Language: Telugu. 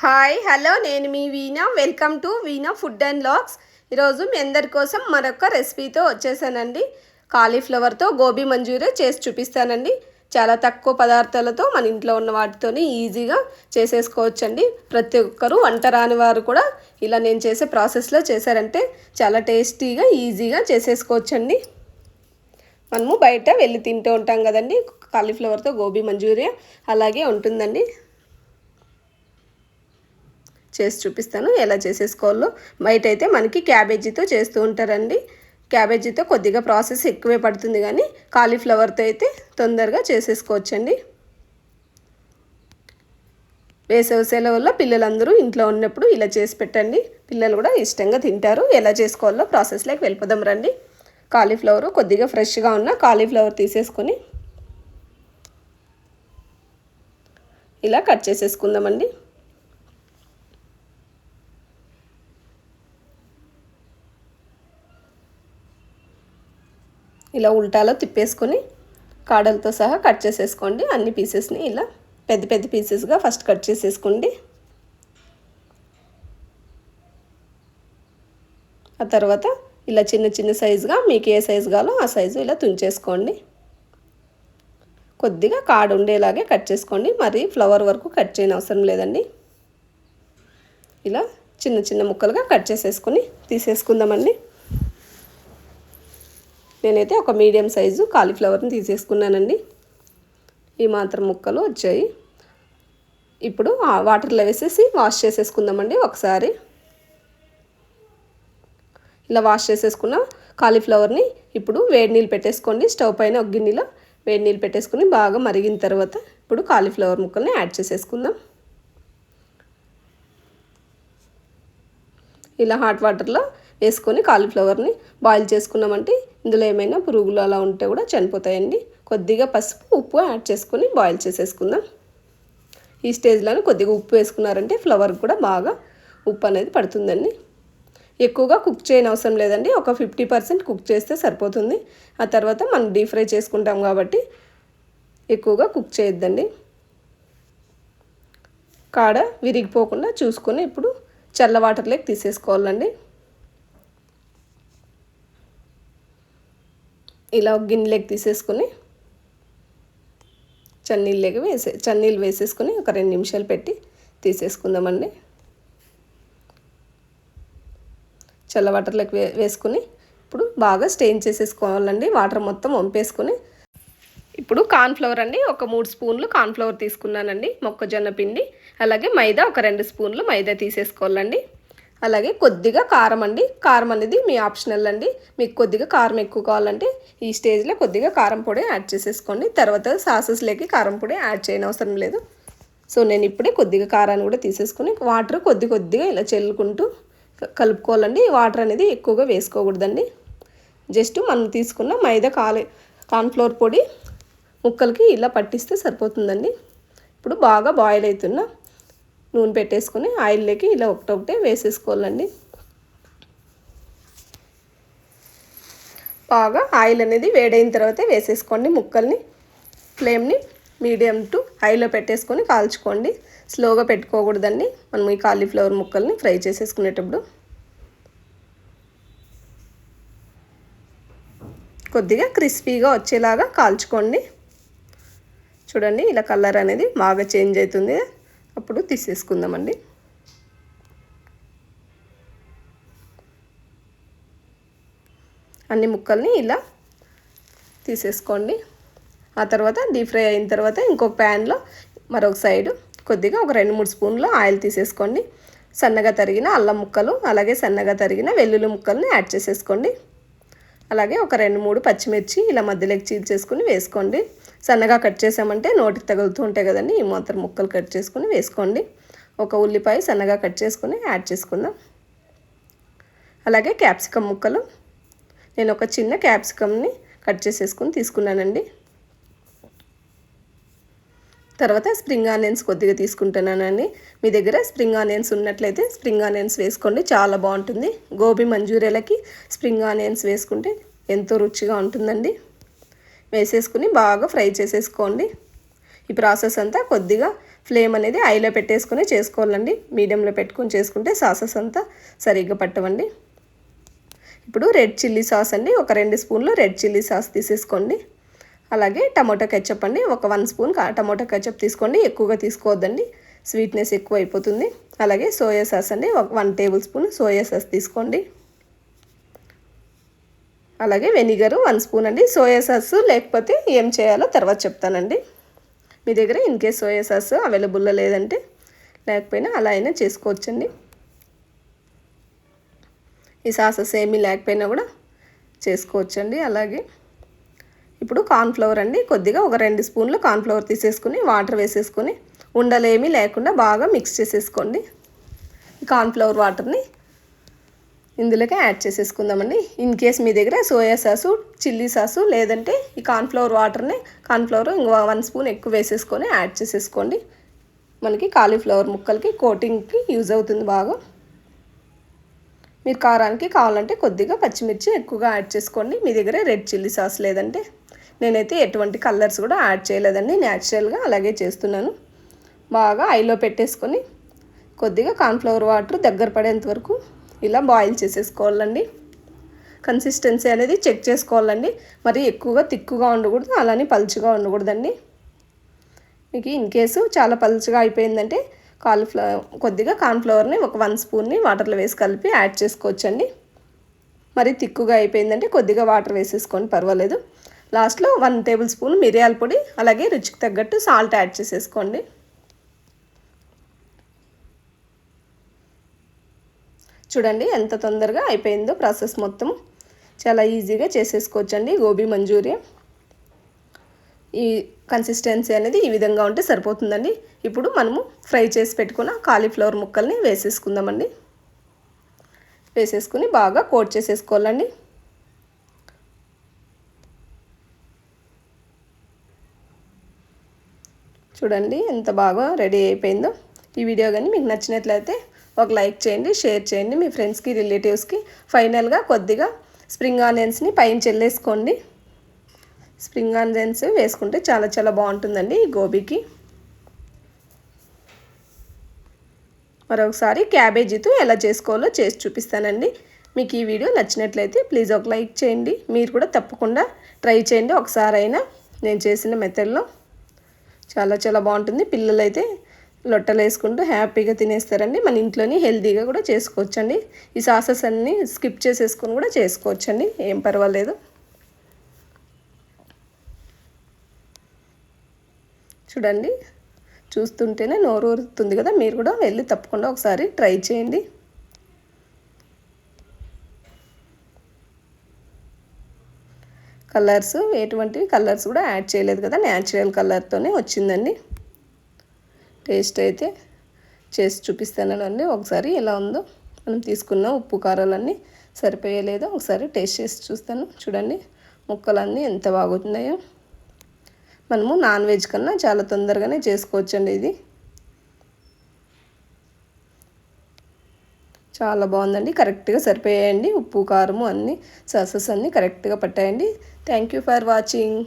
హాయ్ హలో నేను మీ Veena. Welcome to Veena food and logs ఈరోజు మీ అందరి కోసం మరొక రెసిపీతో వచ్చేసానండి. కాలీఫ్లవర్తో గోబీ మంచూరియా చేసి చూపిస్తానండి. చాలా తక్కువ పదార్థాలతో మన ఇంట్లో ఉన్న వాటితోనే ఈజీగా చేసేసుకోవచ్చండి. ప్రతి ఒక్కరూ వంట రాని వారు కూడా ఇలా నేను చేసే ప్రాసెస్లో చేశారంటే చాలా టేస్టీగా ఈజీగా చేసేసుకోవచ్చండి. మనము బయట వెళ్ళి తింటూ ఉంటాం కదండి. కాలీఫ్లవర్తో గోబీ మంచూరియా అలాగే ఉంటుందండి. చేసి చూపిస్తాను. ఎలా చేసేసుకోవాలో బయట అయితే మనకి క్యాబేజీతో చేస్తూ ఉంటారండి. క్యాబేజీతో కొద్దిగా ప్రాసెస్ ఎక్కువే పడుతుంది కానీ కాలీఫ్లవర్తో అయితే తొందరగా చేసేసుకోవచ్చండి. వేసవి సెలవుల్లో పిల్లలందరూ ఇంట్లో ఉన్నప్పుడు ఇలా చేసి పెట్టండి. పిల్లలు కూడా ఇష్టంగా తింటారు. ఎలా చేసుకోవాలో ప్రాసెస్లోకి వెళ్ళిపోదాం రండి. కాలీఫ్లవర్ కొద్దిగా ఫ్రెష్గా ఉన్న కాలీఫ్లవర్ తీసేసుకొని ఇలా కట్ చేసేసుకుందామండి. ఇలా ఉల్టాలో తిప్పేసుకొని కాడలతో సహా కట్ చేసేసుకోండి. అన్ని పీసెస్ని ఇలా పెద్ద పెద్ద పీసెస్గా ఫస్ట్ కట్ చేసేసుకోండి. ఆ తర్వాత ఇలా చిన్న చిన్న సైజుగా మీకు ఏ సైజు కావాలో ఆ సైజు ఇలా తుంచేసుకోండి. కొద్దిగా కాడు ఉండేలాగే కట్ చేసుకోండి. మరి ఫ్లవర్ వరకు కట్ చేయని అవసరం లేదండి. ఇలా చిన్న చిన్న ముక్కలుగా కట్ చేసేసుకొని తీసేసుకుందామండి. నేనైతే ఒక మీడియం సైజు కాలీఫ్లవర్ని తీసేసుకున్నానండి. ఈ మాత్రం ముక్కలు వచ్చాయి. ఇప్పుడు వాటర్లో వేసేసి వాష్ చేసేసుకుందామండి ఒకసారి. ఇలా వాష్ చేసేసుకున్న కాలీఫ్లవర్ని ఇప్పుడు వేడి నీళ్ళు పెట్టేసుకోండి. స్టవ్ పైన ఒక గిన్నెలో వేడి నీళ్ళు పెట్టేసుకుని బాగా మరిగిన తర్వాత ఇప్పుడు కాలీఫ్లవర్ ముక్కల్ని యాడ్ చేసేసుకుందాం. ఇలా హాట్ వాటర్లో వేసుకొని కాలీఫ్లవర్ని బాయిల్ చేసుకున్నామంటే ఇందులో ఏమైనా పురుగులు అలా ఉంటే కూడా చనిపోతాయండి. కొద్దిగా పసుపు ఉప్పు యాడ్ చేసుకొని బాయిల్ చేసేసుకుందాం. ఈ స్టేజ్లోనే కొద్దిగా ఉప్పు వేసుకున్నారంటే ఫ్లవర్ కూడా బాగా ఉప్పు అనేది పడుతుందండి. ఎక్కువగా కుక్ చేయని అవసరం లేదండి. ఒక ఫిఫ్టీ పర్సెంట్ కుక్ చేస్తే సరిపోతుంది. ఆ తర్వాత మనం డీప్ ఫ్రై చేసుకుంటాం కాబట్టి ఎక్కువగా కుక్ చేయొద్దండి. కాడ విరిగిపోకుండా చూసుకొని ఇప్పుడు చల్ల వాటర్లోకి తీసేసుకోవాలండి. ఇలా ఒక గిన్నెలోకి తీసేసుకుని చన్నీళ్ళకి వేసే చన్నీళ్ళు వేసేసుకొని ఒక రెండు నిమిషాలు పెట్టి తీసేసుకుందామండి. చల్ల వాటర్లోకి వే వేసుకుని ఇప్పుడు బాగా స్టెయిన్ చేసేసుకోవాలండి. వాటర్ మొత్తం వంపేసుకుని. ఇప్పుడు కార్న్ఫ్లవర్ అండి ఒక మూడు స్పూన్లు కార్న్ఫ్లవర్ తీసుకున్నానండి మొక్కజొన్న పిండి అలాగే మైదా ఒక రెండు స్పూన్లు మైదా తీసేసుకోవాలండి. అలాగే కొద్దిగా కారం అండి. కారం అనేది మీ ఆప్షనల్ అండి. మీకు కొద్దిగా కారం ఎక్కువ కావాలంటే ఈ స్టేజ్లో కొద్దిగా కారం పొడి యాడ్ చేసేసుకోండి. తర్వాత సాసెస్లోకి కారం పొడి యాడ్ చేయని అవసరం లేదు. సో నేను ఇప్పుడే కొద్దిగా కారాన్ని కూడా తీసేసుకుని వాటర్ కొద్ది కొద్దిగా ఇలా చల్లుకుంటూ కలుపుకోవాలండి. వాటర్ అనేది ఎక్కువగా వేసుకోకూడదండి. జస్ట్ మనం తీసుకున్న మైదా కాలే కార్న్ఫ్లోర్ పొడి ముక్కలకి ఇలా పట్టిస్తే సరిపోతుందండి. ఇప్పుడు బాగా బాయిల్ అవుతున్న నూనె పెట్టేసుకొని ఆయిల్లోకి ఇలా ఒకటొకటే వేసేసుకోవాలండి. బాగా ఆయిల్ అనేది వేడైన తర్వాత వేసేసుకోండి ముక్కల్ని. ఫ్లేమ్ని మీడియం టు హైలో పెట్టేసుకొని కాల్చుకోండి. స్లోగా పెట్టుకోకూడదండి. మనం ఈ కాలీఫ్లవర్ ముక్కల్ని ఫ్రై చేసేసుకునేటప్పుడు. కొద్దిగా క్రిస్పీగా వచ్చేలాగా కాల్చుకోండి. చూడండి ఇలా కలర్ అనేది బాగా చేంజ్ అవుతుంది. అప్పుడు తీసేసుకుందామండి. అన్ని ముక్కల్ని ఇలా తీసేసుకోండి. ఆ తర్వాత డీప్ ఫ్రై అయిన తర్వాత ఇంకొక ప్యాన్లో మరొక సైడు కొద్దిగా ఒక రెండు మూడు స్పూన్లు ఆయిల్ తీసేసుకోండి. సన్నగా తరిగిన అల్లం ముక్కలు అలాగే సన్నగా తరిగిన వెల్లుల్లి ముక్కల్ని యాడ్ చేసేసుకోండి. అలాగే ఒక రెండు మూడు పచ్చిమిర్చి ఇలా మధ్యలోకి చీల్చేసుకుని వేసుకోండి. సన్నగా కట్ చేసామంటే నోటికి తగులుతూ ఉంటాయి కదండి. ఈ మాత్రం ముక్కలు కట్ చేసుకుని వేసుకోండి. ఒక ఉల్లిపాయ సన్నగా కట్ చేసుకుని యాడ్ చేసుకుందాం అలాగే క్యాప్సికమ్ ముక్కలు. నేను ఒక చిన్న క్యాప్సికమ్ని కట్ చేసేసుకుని తీసుకున్నానండి. తర్వాత స్ప్రింగ్ ఆనియన్స్ కొద్దిగా తీసుకుంటున్నానండి. మీ దగ్గర స్ప్రింగ్ ఆనియన్స్ ఉన్నట్లయితే స్ప్రింగ్ ఆనియన్స్ వేసుకోండి. చాలా బాగుంటుంది. గోబీ మంచూరియాలకి స్ప్రింగ్ ఆనియన్స్ వేసుకుంటే ఎంతో రుచిగా ఉంటుందండి. వేసేసుకుని బాగా ఫ్రై చేసేసుకోండి. ఈ ప్రాసెస్ అంతా కొద్దిగా ఫ్లేమ్ అనేది ఐలో పెట్టేసుకొని చేసుకోవాలండి. మీడియంలో పెట్టుకొని చేసుకుంటే సాసెస్ అంతా సరిగ్గా పట్టవండి. ఇప్పుడు రెడ్ చిల్లీ సాస్ అండి. ఒక రెండు స్పూన్లు రెడ్ చిల్లీ సాస్ తీసేసుకోండి. అలాగే టమాటో కెచప్ అండి. ఒక వన్ స్పూన్ టమాటో కెచప్ తీసుకోండి. ఎక్కువగా తీసుకోవద్దండి. స్వీట్నెస్ ఎక్కువ అయిపోతుంది అలాగే సోయా సాస్ అండి. ఒక one table spoon soya sauce తీసుకోండి. అలాగే వెనిగర్ వన్ స్పూన్ అండి. సోయా సాస్ లేకపోతే ఏం చేయాలో తర్వాత చెప్తానండి. మీ దగ్గర ఇన్ కేస్ సోయా సాస్ అవైలబుల్లో లేదంటే లేకపోయినా అలా అయినా చేసుకోవచ్చండి. ఈ సాసెస్ ఏమీ లేకపోయినా కూడా చేసుకోవచ్చండి. అలాగే ఇప్పుడు కార్న్ఫ్లవర్ అండి. కొద్దిగా ఒక రెండు స్పూన్లు కార్న్ఫ్లవర్ తీసేసుకుని వాటర్ వేసేసుకొని ఉండలేమీ లేకుండా బాగా మిక్స్ చేసేసుకోండి. కార్న్ఫ్లవర్ వాటర్ని ఇందులోకి యాడ్ చేసేసుకుందామండి. ఇన్ కేస్ మీ దగ్గర సోయా సాసు చిల్లీ సాసు లేదంటే ఈ కార్న్ఫ్లవర్ వాటర్ని కార్న్ఫ్లవర్ ఇంకో వన్ స్పూన్ ఎక్కువ వేసేసుకొని యాడ్ చేసేసుకోండి. మనకి కాలీఫ్లవర్ ముక్కలకి కోటింగ్కి యూజ్ అవుతుంది బాగా. మీరు కారానికి కావాలంటే కొద్దిగా పచ్చిమిర్చి ఎక్కువగా యాడ్ చేసుకోండి. మీ దగ్గర రెడ్ చిల్లీ సాస్ లేదంటే. నేనైతే ఎటువంటి కలర్స్ కూడా యాడ్ చేయలేదండి. న్యాచురల్గా అలాగే చేస్తున్నాను. బాగా ఐలో పెట్టేసుకొని కొద్దిగా కార్న్ఫ్లవర్ వాటర్ దగ్గర పడేంత వరకు ఇలా బాయిల్ చేసేసుకోవాలండి. కన్సిస్టెన్సీ అనేది చెక్ చేసుకోవాలండి. మరి ఎక్కువగా తిక్కుగా ఉండకూడదు అలానే పలుచుగా ఉండకూడదండి. మీకు ఇన్ కేసు చాలా పలుచగా అయిపోయిందంటే కాలిఫ్లవర్ కొద్దిగా కార్న్ఫ్లవర్ని ఒక వన్ స్పూన్ని వాటర్లో వేసి కలిపి యాడ్ చేసుకోవచ్చండి. మరి తిక్కుగా అయిపోయిందంటే కొద్దిగా వాటర్ వేసేసుకొని పర్వాలేదు. లాస్ట్లో వన్ టేబుల్ స్పూన్ మిరియాల పొడి అలాగే రుచికి తగ్గట్టు సాల్ట్ యాడ్ చేసేసుకోండి. చూడండి ఎంత తొందరగా అయిపోయిందో ప్రాసెస్ మొత్తం. చాలా ఈజీగా చేసేసుకోవచ్చండి గోబీ మంజూరియా ఈ కన్సిస్టెన్సీ అనేది ఈ విధంగా ఉంటే సరిపోతుందండి. ఇప్పుడు మనము ఫ్రై చేసి పెట్టుకున్న కాలీఫ్లవర్ ముక్కల్ని వేసేసుకుందామండి. వేసేసుకుని బాగా కోట్ చేసేసుకోవాలండి. చూడండి ఎంత బాగా రెడీ అయిపోయిందో. ఈ వీడియో కానీ మీకు నచ్చినట్లయితే ఒక లైక్ చేయండి షేర్ చేయండి మీ ఫ్రెండ్స్కి రిలేటివ్స్కి. ఫైనల్గా కొద్దిగా స్ప్రింగ్ ఆనియన్స్ని పైన చెల్లేసుకోండి. స్ప్రింగ్ ఆనియన్స్ వేసుకుంటే చాలా చాలా బాగుంటుందండి ఈ గోబీకి. మరొకసారి క్యాబేజీతో ఎలా చేసుకోవాలో చేసి చూపిస్తానండి. మీకు ఈ వీడియో నచ్చినట్లయితే ప్లీజ్ ఒక లైక్ చేయండి. మీరు కూడా తప్పకుండా ట్రై చేయండి ఒకసారైనా నేను చేసిన మెథడ్లో. చాలా చాలా బాగుంటుంది. పిల్లలైతే లొట్టలు వేసుకుంటూ హ్యాపీగా తినేస్తారండి. మన ఇంట్లోని హెల్తీగా కూడా చేసుకోవచ్చండి. ఈ సాసెస్ అన్నీ స్కిప్ చేసేసుకొని కూడా చేసుకోవచ్చండి. ఏం పర్వాలేదు. చూడండి. చూస్తుంటేనే నోరు ఊరుతుంది కదా. మీరు కూడా వెళ్ళి తప్పకుండా ఒకసారి ట్రై చేయండి. కలర్స్ ఎటువంటి కలర్స్ కూడా యాడ్ చేయలేదు కదా. న్యాచురల్ కలర్తోనే వచ్చిందండి. టేస్ట్ అయితే చేసి చూపిస్తానండి ఒకసారి ఎలా ఉందో మనం తీసుకున్న ఉప్పు కారాలన్నీ సరిపోయలేదో ఒకసారి టేస్ట్ చేసి చూస్తాను. చూడండి ముక్కలన్నీ ఎంత బాగుతున్నాయో మనము నాన్ వెజ్ కన్నా చాలా తొందరగానే చేసుకోవచ్చండి ఇది. చాలా బాగుందండి. కరెక్ట్గా సరిపోయాయండి. ఉప్పు కారము అన్నీ సాసెస్ అన్నీ కరెక్ట్గా పట్టాయండి. Thank you for watching.